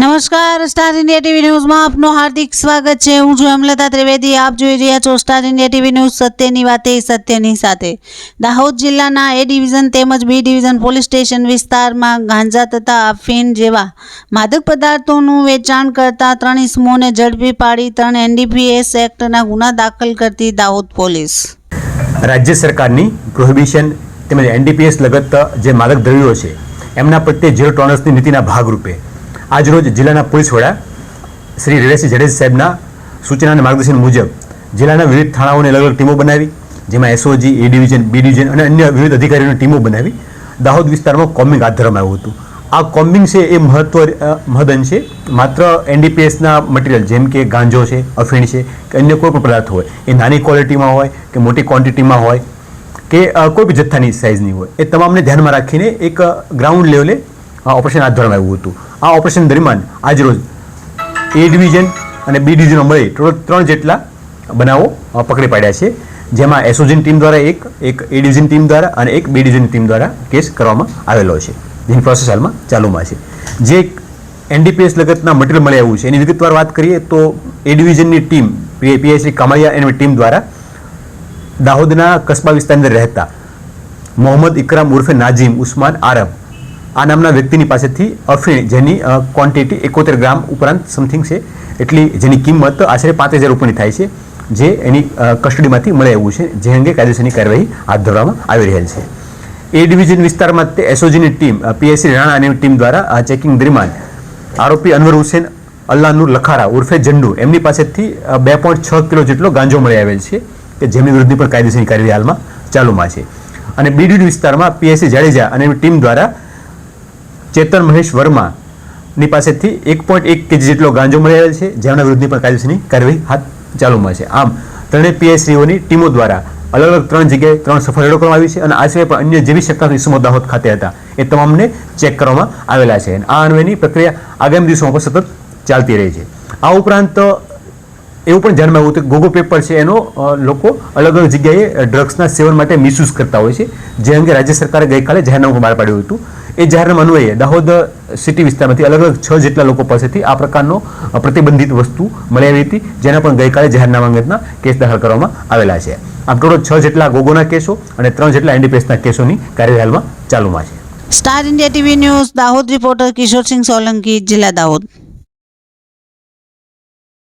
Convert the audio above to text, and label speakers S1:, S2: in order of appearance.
S1: નમસ્કાર, star India TV ન્યૂઝમાં આપનું હાર્દિક સ્વાગત છે. હું છું હેમલતા ત્રિવેદી. આપ જોઈ રહ્યા છો સ્ટાર ઇન્ડિયા ટીવી ન્યૂઝ સત્યની વાતે, સત્યની સાથે. દાહોદ જિલ્લાના એ ડિવિઝન તેમજ બી ડિવિઝન પોલીસ સ્ટેશન વિસ્તારમાં ગાંજા તથા અફીન જેવા માદક પદાર્થોનું વેચાણ કરતા ત્રણ ઇસમોને ઝડપી પાડી ત્રણ એનડીપીએસ એક્ટના ગુના દાખલ કરતી દાહોદ પોલીસ.
S2: રાજ્ય સરકારની પ્રોહિબિશન તેમજ એનડીપીએસ લગત જે માદક દ્રવ્યો છે, એમના પ્રત્યે ઝીરો ટોલરન્સની નીતિના ભાગરૂપે આજરોજ જિલ્લાના પોલીસ વડા શ્રી રેડેસિંહ જડેજ સાહેબના સૂચના અને માર્ગદર્શન મુજબ જિલ્લાના વિવિધ થાણાઓને અલગ અલગ ટીમો બનાવી, જેમાં SOG A division B division અને અન્ય વિવિધ અધિકારીઓની ટીમો બનાવી દાહોદ વિસ્તારમાં કોમ્બિંગ હાથ ધરવામાં આવ્યું હતું. આ કોમ્બિંગ છે એ મહત્વ, મહદઅંશે માત્ર એનડીપીએસના મટીરિયલ જેમ કે ગાંજો છે, અફીણ છે કે અન્ય કોઈ પણ પદાર્થ હોય, એ નાની ક્વોલિટીમાં હોય કે મોટી ક્વોન્ટિટીમાં હોય કે કોઈ બી જથ્થાની સાઇઝની હોય, એ તમામને ધ્યાનમાં રાખીને એક ગ્રાઉન્ડ લેવલે ઓપરેશન હાથ ધરવામાં આવ્યું હતું. આ ઓપરેશન દરમિયાન આજરોજ એ ડિવિઝન અને બી ડિવિઝનો મળી ટોટલ ત્રણ જેટલા બનાવો પકડી પાડ્યા છે. જેમાં એસઓજીની ટીમ દ્વારા એક એક એ ડિવિઝન ટીમ દ્વારા અને એક બી ડિવિઝન ટીમ દ્વારા કેસ કરવામાં આવેલો છે. જેની પ્રોસેસ હાલમાં ચાલુમાં છે. જે એનડીપીએસ લગતના મટીરિયલ મળી આવ્યું છે. એની વિગતવાર વાત કરીએ તો એ ડિવિઝનની ટીમ પીએસસી કામળિયા એની ટીમ દ્વારા દાહોદના કસ્બા વિસ્તારની રહેતા મોહમ્મદ ઇકરામ ઉર્ફે નાજીમ ઉસ્માન આરબ આ નામના વ્યક્તિની પાસેથી અફીણ જેની ક્વોન્ટિટી એકોતેર ગ્રામ ઉપરાંત સમથિંગ છે, એટલી જેની કિંમત આશરે પાંચ હજાર રૂપિયાની થાય છે, જે એની કસ્ટડીમાંથી મળી આવ્યું છે, જે અંગે કાયદેસરની કાર્યવાહી હાથ ધરવામાં આવી રહેલ છે. એ ડિવિઝન વિસ્તારમાં તે એસઓજીની ટીમ પીએસસી રાણા અને ટીમ દ્વારા ચેકિંગ દરમિયાન આરોપી અનવર હુસેન, અલ્લાહનુર લખારા ઉર્ફે જંડુ એમની પાસેથી બે પોઈન્ટ છ કિલો જેટલો ગાંજો મળી આવેલ છે, કે જેમની વિરુદ્ધની પણ કાયદેસરની કાર્યવાહી હાલમાં ચાલુમાં છે. અને બીડી વિસ્તારમાં પીએસસી જાડેજા અને ટીમ દ્વારા ચેતન મહેશ વર્મા ની પાસેથી એક પોઈન્ટ એક કેજી જેટલો ગાંજો મળી આવેલ છે જેમના વિરુદ્ધની પણ કાયદેસરની કાર્યવાહી હાથ ચાલુમાં છે. આમ ત્રણેય પીએસસીઓની ટીમો દ્વારા અલગ અલગ ત્રણ જગ્યાએ ત્રણ સફળ રેડો કરવામાં આવી છે અને આ સિવાય પણ અન્ય જેવી શક્યતા ઇસમો દાહોદ ખાતે હતા, એ તમામને ચેક કરવામાં આવેલા છે. આ અન્વયની પ્રક્રિયા આગામી દિવસોમાં પણ સતત ચાલતી રહી છે. આ ઉપરાંત, એવું પણ ધ્યાનમાં આવ્યું હતું કે ગોગો પેપર છે એનો લોકો અલગ અલગ જગ્યાએ ડ્રગ્સના સેવન માટે મિસયુઝ કરતા હોય છે, જે અંગે રાજ્ય સરકારે ગઈકાલે જાહેરનામું બહાર પાડ્યું હતું. એ જાહેરનામા અન્વયે દાહોદ સિટી વિસ્તારમાંથી અલગ અલગ છ જેટલા લોકો પાસેથી આ પ્રકારનો પ્રતિબંધિત વસ્તુ મળી આવી હતી, જેના પણ ગઈકાલે જાહેરનામા અંગેના કેસ દાખલ કરવામાં આવેલા છે. આમ ટોટલ છ જેટલા ગોગોના કેસો અને ત્રણ જેટલા એનડીપીએસના કેસોની કાર્યવાહી હાલમાં ચાલુમાં છે.
S1: Star India TV news, Dahod reporter Kishorsinh Solanki, જિલ્લા દાહોદ.